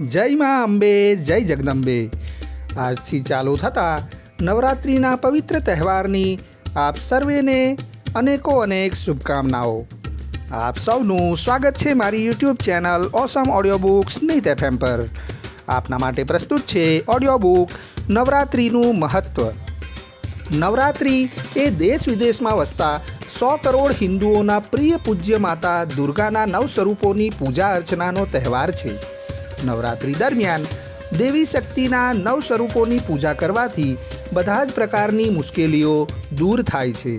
જય મા અંબે, જય જગદંબે. આજથી ચાલુ થતા નવરાત્રિના પવિત્ર તહેવારની આપ સર્વેને અનેકો અનેક શુભકામનાઓ. આપ સૌનું સ્વાગત છે મારી YouTube channel awesome audio books Neet FM પર. આપના માટે પ્રસ્તુત છે ઓડિયો બુક નવરાત્રિનું મહત્ત્વ નવરાત્રિ એ દેશ વિદેશમાં વસતા સો કરોડ હિન્દુઓના પ્રિય પૂજ્ય માતા દુર્ગાના નવ સ્વરૂપોની પૂજા અર્ચનાનો તહેવાર છે. નવરાત્રિ દરમિયાન દેવી શક્તિના નવ સ્વરૂપોની પૂજા કરવાથી બધા જ પ્રકારની મુશ્કેલીઓ દૂર થાય છે.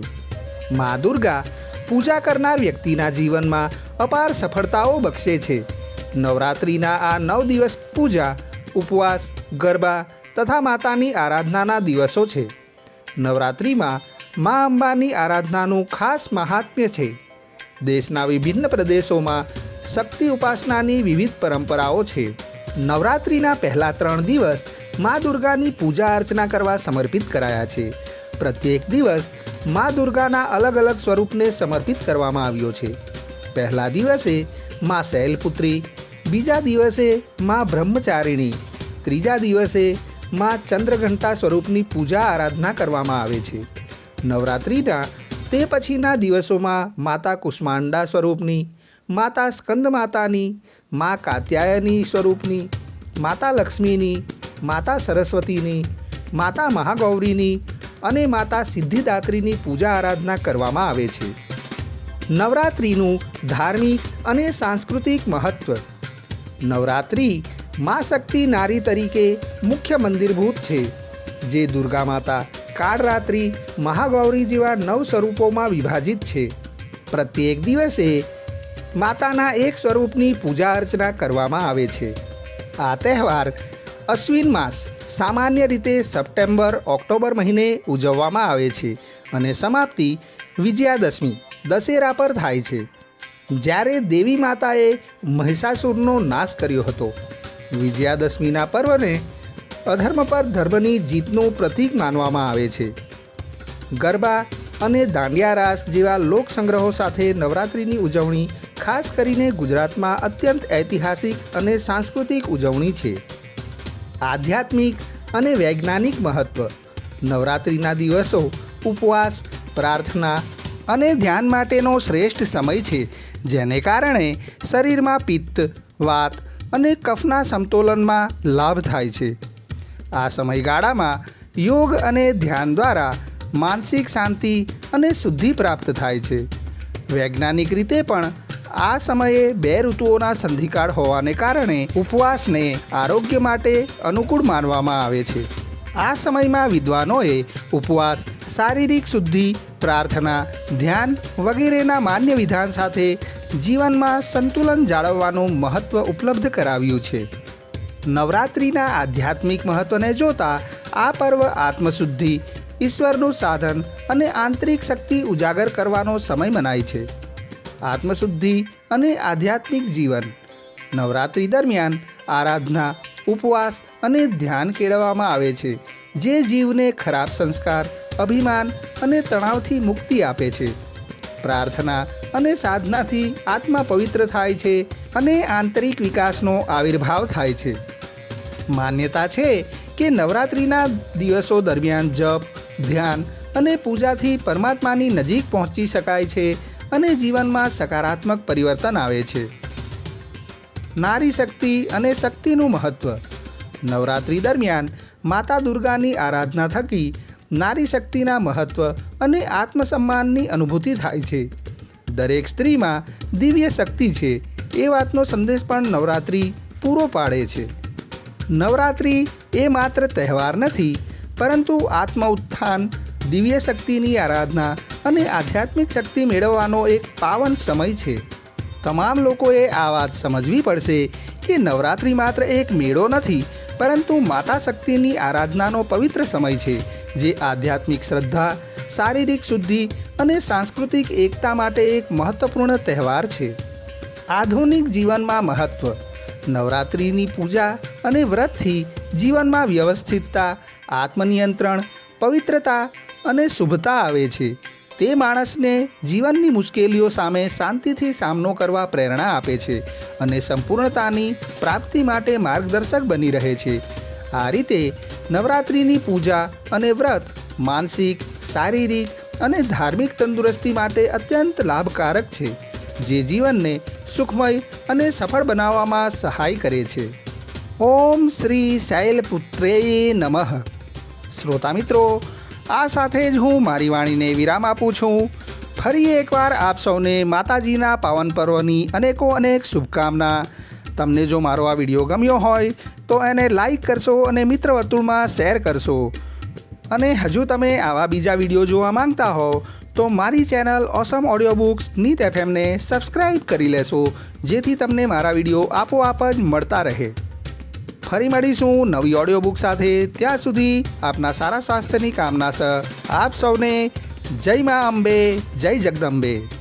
મા દુર્ગા પૂજા કરનાર વ્યક્તિના જીવનમાં અપાર સફળતાઓ બક્ષે છે. નવરાત્રિના આ નવ દિવસ પૂજા, ઉપવાસ, ગરબા તથા માતાની આરાધનાના દિવસો છે. નવરાત્રિમાં મા અંબાની આરાધનાનું ખાસ મહાત્મ્ય છે. દેશના વિભિન્ન પ્રદેશોમાં શક્તિ ઉપાસનાની વિવિધ પરંપરાઓ છે. નવરાત્રિના પહેલા ત્રણ દિવસ મા દુર્ગાની પૂજા અર્ચના કરવા સમર્પિત કરાયા છે. પ્રત્યેક દિવસ મા દુર્ગાના અલગ અલગ સ્વરૂપને સમર્પિત કરવામાં આવ્યો છે. પહેલા દિવસે મા શૈલપુત્રી, બીજા દિવસે મા બ્રહ્મચારિણી, ત્રીજા દિવસે મા ચંદ્રઘંટા સ્વરૂપની પૂજા આરાધના કરવામાં આવે છે. નવરાત્રિના તે પછીના દિવસોમાં માતા કુષ્માંડા સ્વરૂપની માતા સ્કંદ માતાની મા કાત્યાયની સ્વરૂપની, માતા લક્ષ્મીની, માતા સરસ્વતીની, માતા મહાગૌરીની અને માતા સિદ્ધિદાત્રીની પૂજા આરાધના કરવામાં આવે છે. નવરાત્રિનું ધાર્મિક અને સાંસ્કૃતિક મહત્ત્વ નવરાત્રિ મા શક્તિ નારી તરીકે મુખ્ય મંદિરભૂત છે, જે દુર્ગા માતા કાળરાત્રિ મહાગૌરી જેવા નવ સ્વરૂપોમાં વિભાજિત છે. પ્રત્યેક દિવસે માતાના એક સ્વરૂપની પૂજા અર્ચના કરવામાં આવે છે. આ તહેવાર અશ્વિન માસ સામાન્ય રીતે સપ્ટેમ્બર, ઓક્ટોબર મહિને ઉજવવામાં આવે છે અને સમાપ્તિ વિજયાદશમી, દશેરા પર થાય છે. જ્યારે દેવી માતાએ મહિષાસુરનો નાશ કર્યો હતો, વિજયાદશમીના પર્વને અધર્મ પર ધર્મની જીતનું પ્રતીક માનવામાં આવે છે. ગરબા અને દાંડિયા રાસ જેવા લોક સંગ્રહો સાથે નવરાત્રિની ઉજવણી ખાસ કરીને ગુજરાતમાં અત્યંત ઐતિહાસિક અને સાંસ્કૃતિક ઉજવણી છે. આધ્યાત્મિક અને વૈજ્ઞાનિક મહત્ત્વ નવરાત્રિના દિવસો, ઉપવાસ, પ્રાર્થના અને ધ્યાન માટેનો શ્રેષ્ઠ સમય છે, જેને કારણે શરીરમાં પિત્ત, વાત અને કફના સમતોલનમાં લાભ થાય છે. આ સમયગાળામાં યોગ અને ધ્યાન દ્વારા માનસિક શાંતિ અને શુદ્ધિ પ્રાપ્ત થાય છે. વૈજ્ઞાનિક રીતે પણ આ સમયે બે ઋતુઓના સંધિકાળ હોવાને કારણે ઉપવાસને આરોગ્ય માટે અનુકૂળ માનવામાં આવે છે. આ સમયમાં વિદ્વાનોએ ઉપવાસ, શારીરિક શુદ્ધિ, પ્રાર્થના, ધ્યાન વગેરેના માન્ય વિધાન સાથે જીવનમાં સંતુલન જાળવવાનું મહત્ત્વ ઉપલબ્ધ કરાવ્યું છે. નવરાત્રિના આધ્યાત્મિક મહત્ત્વને જોતા આ પર્વ આત્મશુદ્ધિ, ઈશ્વરનું સાધન અને આંતરિક શક્તિ ઉજાગર કરવાનો સમય મનાય છે. આત્મશુદ્ધિ અને આધ્યાત્મિક જીવન. નવરાત્રિ દરમિયાન આરાધના, ઉપવાસ અને ધ્યાન કેળવવામાં આવે છે, જે જીવને ખરાબ સંસ્કાર, અભિમાન અને તણાવથી મુક્તિ આપે છે. પ્રાર્થના અને સાધનાથી આત્મા પવિત્ર થાય છે અને આંતરિક વિકાસનો આવિર્ભાવ થાય છે. માન્યતા છે કે નવરાત્રિના દિવસો દરમિયાન જપ, ધ્યાન અને પૂજાથી પરમાત્માની નજીક પહોંચી શકાય છે અને જીવનમાં સકારાત્મક પરિવર્તન આવે છે. નારી શક્તિ અને શક્તિનું મહત્ત્વ નવરાત્રિ દરમિયાન માતા દુર્ગાની આરાધના થકી નારી શક્તિના મહત્ત્વ અને આત્મસન્માનની અનુભૂતિ થાય છે. દરેક સ્ત્રીમાં દિવ્ય શક્તિ છે એ વાતનો સંદેશ પણ નવરાત્રિ પૂરો પાડે છે. નવરાત્રિ એ માત્ર તહેવાર નથી, પરંતુ આત્મ ઉત્થાન દિવ્ય શક્તિની આરાધના અને આધ્યાત્મિક શક્તિ મેળવવાનો એક પાવન સમય છે. તમામ લોકોએ આ વાત સમજવી પડશે કે નવરાત્રિ માત્ર એક મેળો નથી, પરંતુ માતા શક્તિની આરાધનાનો પવિત્ર સમય છે, જે આધ્યાત્મિક શ્રદ્ધા, શારીરિક શુદ્ધિ અને સાંસ્કૃતિક એકતા માટે એક મહત્વપૂર્ણ તહેવાર છે. આધુનિક જીવનમાં મહત્ત્વ નવરાત્રિની પૂજા અને વ્રતથી જીવનમાં વ્યવસ્થિતતા, આત્મનિયંત્રણ, પવિત્રતા અને શુભતા આવે છે. તે માણસને જીવનની મુશ્કેલીઓ સામે શાંતિથી સામનો કરવા પ્રેરણા આપે છે અને સંપૂર્ણતાની પ્રાપ્તિ માટે માર્ગદર્શક બની રહે છે. આ રીતે નવરાત્રિની પૂજા અને વ્રત માનસિક, શારીરિક અને ધાર્મિક તંદુરસ્તી માટે અત્યંત લાભકારક છે, જે જીવનને સુખમય અને સફળ બનાવવામાં સહાય કરે છે. ઓમ શ્રી શૈલપુત્રે નમઃ. શ્રોતા મિત્રો આ સાથે જ હું મારી વાણીને વિરામ આપું છું. ફરી એકવાર આપ સૌને માતાજીના પાવન પર્વની અનેકો અનેક શુભકામના. તમને જો મારો આ વીડિયો ગમ્યો હોય, તો એને લાઈક કરશો અને મિત્ર વર્તુળમાં શેર કરશો. અને હજુ તમે આવા બીજા વીડિયો જોવા માંગતા હો, તો મારી channel awesome audio books Neet એફએમને subscribe કરી લેશો, જેથી તમને મારા વીડિયો આપોઆપ જ મળતા રહે. ફરી મળીશું નવી ઓડિયો બુક સાથે. ત્યાં સુધી આપના સારા સ્વાસ્થ્યની કામના સર આપ સૌને જય મા અંબે, જય જગદંબે.